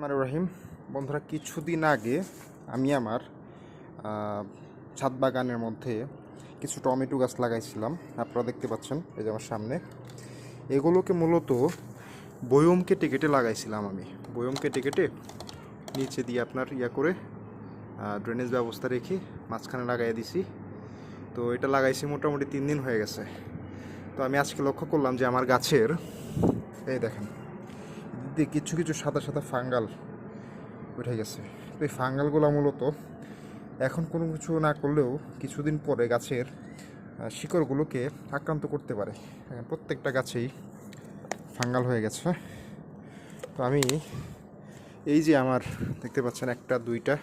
মানে রহিম। বন্ধুরা, কিছুদিন আগে আমি আমার ছাদ বাগানের মধ্যে কিছু টমেটো গাছ লাগাইছিলাম। আপনারা দেখতে পাচ্ছেন এই যে আমার সামনে। এগুলোকে মূলত বয়ম কেটে কেটে লাগাইছিলাম আমি। বয়ম কেটে কেটে নিচে দিয়ে আপনার ইয়া করে ড্রেনেজ ব্যবস্থা রেখে মাঝখানে লাগাই দিছি। তো এটা লাগাইছি মোটামুটি তিন দিন হয়ে গেছে। তো আমি আজকে লক্ষ্য করলাম যে আমার গাছের, এই দেখেন দিয়ে কিছু কিছু সাদা সাদা ফাঙ্গাল উঠে গেছে। তো এই ফাঙ্গালগুলো মূলত এখন কোনো কিছু না করলেও কিছুদিন পরে গাছের শিকড়গুলোকে আক্রান্ত করতে পারে। প্রত্যেকটা গাছেই ফাঙ্গাল হয়ে গেছে। তো আমি এই যে আমার দেখতে পাচ্ছেন একটা, দুইটা,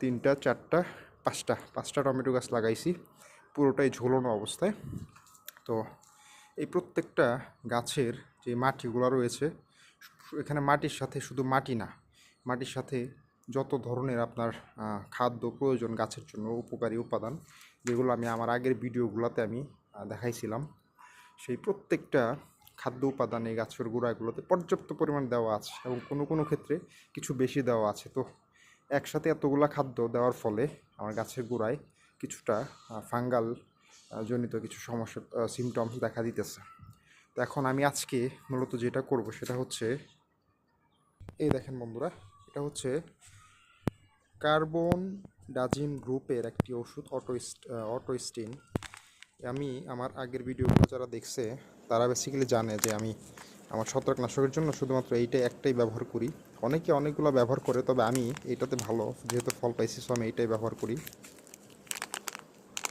তিনটা, চারটা, পাঁচটা পাঁচটা টমেটো গাছ লাগাইছি। পুরোটাই ঝোলানো অবস্থায়। তো এই প্রত্যেকটা গাছের যে মাটিগুলো রয়েছে এখানে মাটির সাথে শুধু মাটি না, মাটির সাথে যত ধরনের আপনার খাদ্য প্রয়োজন গাছের জন্য উপকারী উপাদান, যেগুলো আমি আমার আগের ভিডিওগুলোতে আমি দেখাইছিলাম, সেই প্রত্যেকটা খাদ্য উপাদান এই গাছের গোড়াগুলোতে পর্যাপ্ত পরিমাণ দেওয়া আছে এবং কোনো কোনো ক্ষেত্রে কিছু বেশি দেওয়া আছে। তো একসাথে এতগুলা খাদ্য দেওয়ার ফলে আমার গাছের গোড়ায় কিছুটা ফাঙ্গাল জনিত কিছু সমস্যা সিমটমস দেখা দিতেছে। তো এখন আমি আজকে মূলত যেটা করব সেটা হচ্ছে এই দেখেন বন্ধুরা, এটা হচ্ছে কার্বন ডাজিম গ্রুপের একটি ওষুধ, অটো অটোস্টিন আমি, আমার আগের ভিডিওগুলো যারা দেখছে, তারা বেসিক্যালি জানে যে আমি আমার ছত্রাকনাশকের জন্য শুধুমাত্র এইটাই একটাই ব্যবহার করি। অনেকে অনেকগুলো ব্যবহার করে, তবে আমি এইটাতে ভালো, যেহেতু ফল পাইছি সো আমি এইটাই ব্যবহার করি।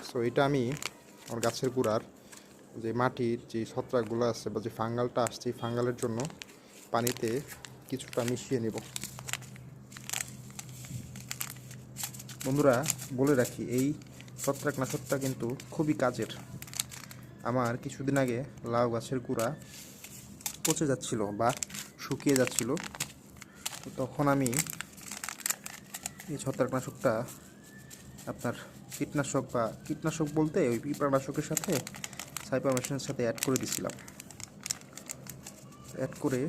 সো এটা আমি আমার গাছের গুঁড়ার যে মাটির যে ছত্রাকগুলো আছে বা যে ফাঙ্গালটা আসছে ফাঙ্গালের জন্য পানিতে কিছুটা মিশিয়ে নেব। বন্ধুরা, বলে রাখি, এই ছত্রাকনাশকটা কিন্তু খুবই কাজের। আমার কিছুদিন আগে লাউ গাছের গুঁড়া পচে যাচ্ছিল বা শুকিয়ে যাচ্ছিল। তখন আমি এই ছত্রাকনাশকটা আপনার কীটনাশক বা কীটনাশক বলতে ওই কীটনাশকের সাথে সাইপারমেশনের সাথে অ্যাড করে দিছিলাম। অ্যাড করে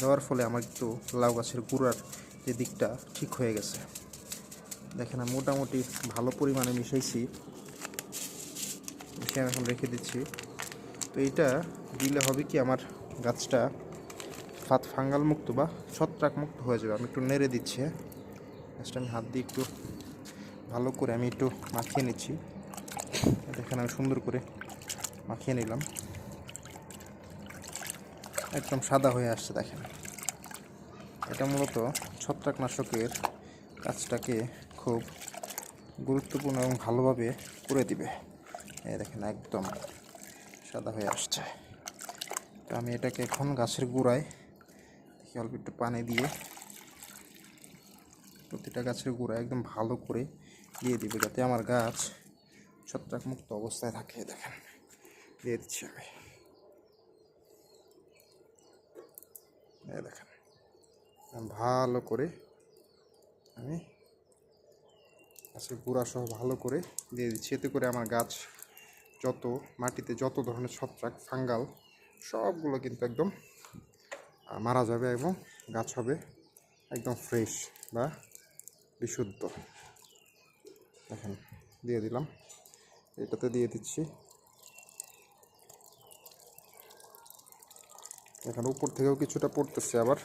দেওয়ার ফলে আমার একটু লাউ গাছের গুঁড়ার যে দিকটা ঠিক হয়ে গেছে। দেখেন আমি মোটামুটি ভালো পরিমাণে মিশাইছি। মিশিয়ে আমি এখন রেখে দিচ্ছি। তো এটা দিলে হবে কি আমার গাছটা ফাত ফাঙ্গাল মুক্ত বা ছত্রাক মুক্ত হয়ে যাবে। আমি একটু নেড়ে দিচ্ছি। গাছটা আমি হাত দিয়ে একটু ভালো করে আমি একটু মাখিয়ে নিচ্ছি। দেখেন আমি সুন্দর করে মাখিয়ে নিলাম। একদম সাদা হয়ে আসছে, দেখেন। এটা মূলত ছত্রাকনাশকের কাজটাকে খুব গুরুত্বপূর্ণ এবং ভালোভাবে করে দিবে। এই দেখেন, একদম সাদা হয়ে আসছে। তো আমি এটাকে এখন গাছের গোড়ায়, দেখি অল্প একটু পানি দিয়ে প্রতিটা গাছের গোড়ায় একদম ভালো করে দিয়ে দিবে, যাতে আমার গাছ ছত্রাক মুক্ত অবস্থায় থাকে। দেখেন, দিয়ে দিচ্ছি আমি। দেখেন। ভালো করে আমি গাছের গুঁড়া সহ ভালো করে দিয়ে দিচ্ছি। এতে করে আমার গাছ যত, মাটিতে যত ধরনের ছত্রাক, ফাঙ্গাল, সবগুলো কিন্তু একদম মারা যাবে এবং গাছ হবে একদম ফ্রেশ বা বিশুদ্ধ। দেখেন, দিয়ে দিলাম। এটাতে দিয়ে দিচ্ছি। এখানে উপর থেকেও কিছুটা পড়তেছে আবার।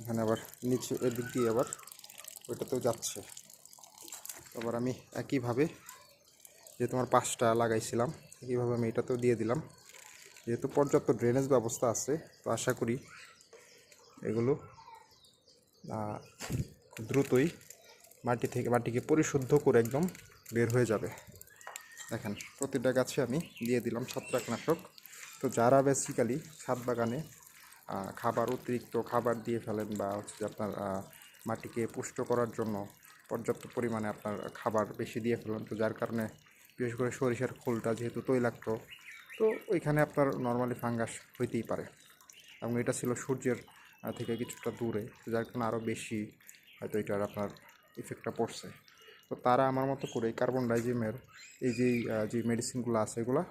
এখানে আবার নিচে এদিক দিয়ে আবার ওইটাতেও যাচ্ছে। আবার আমি একইভাবে যেহেতু আমার পাঁচটা লাগাইছিলাম, একইভাবে আমি এটাতেও দিয়ে দিলাম। যেহেতু পর্যাপ্ত ড্রেনেজ ব্যবস্থা আছে, তো আশা করি এগুলো খুব দ্রুতই মাটি থেকে, মাটিকে পরিশুদ্ধ করে একদম বের হয়ে যাবে। দেখেন, প্রতিটা গাছে আমি দিয়ে দিলাম ছত্রাকনাশক। তো যারা বেসিক্যালি ছাদ বাগানে খাবার অতিরিক্ত খাবার দিয়ে ফেলেন বা হচ্ছে যে আপনার মাটিকে পুষ্ট করার জন্য পর্যাপ্ত পরিমাণে আপনার খাবার বেশি দিয়ে ফেলেন, তো যার কারণে বিশেষ করে সরিষার খোলটা যেহেতু তৈলাক্ত, তো ওইখানে আপনার নর্মালি ফাঙ্গাস হইতেই পারে। এবং এটা ছিল সূর্যের থেকে কিছুটা দূরে যার কারণে আরও বেশি হয়তো এটার আপনার ইফেক্টটা পড়ছে। তো তারা আমার মতো করে কার্বন ডাইজিমের এই যে যে মেডিসিনগুলো আছে এগুলো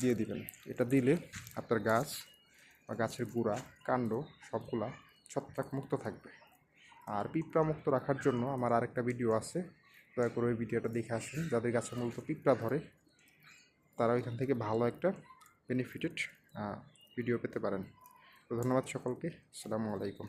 দিয়ে দিবেন। এটা দিলে আপনার গাছ বা গাছের গুঁড়া, কাণ্ড সবগুলা ছত্রাক মুক্ত থাকবে। আর পিঁপড়া মুক্ত রাখার জন্য আমার আরেকটা ভিডিও আছে, দয়া করে ওই ভিডিওটা দেখে আসুন। যাদের গাছে মূলত পিঁপড়া ধরে, তারা ওইখান থেকে ভালো একটা বেনিফিটেড ভিডিও পেতে পারেন। তো ধন্যবাদ সকলকে। আসসালামু আলাইকুম।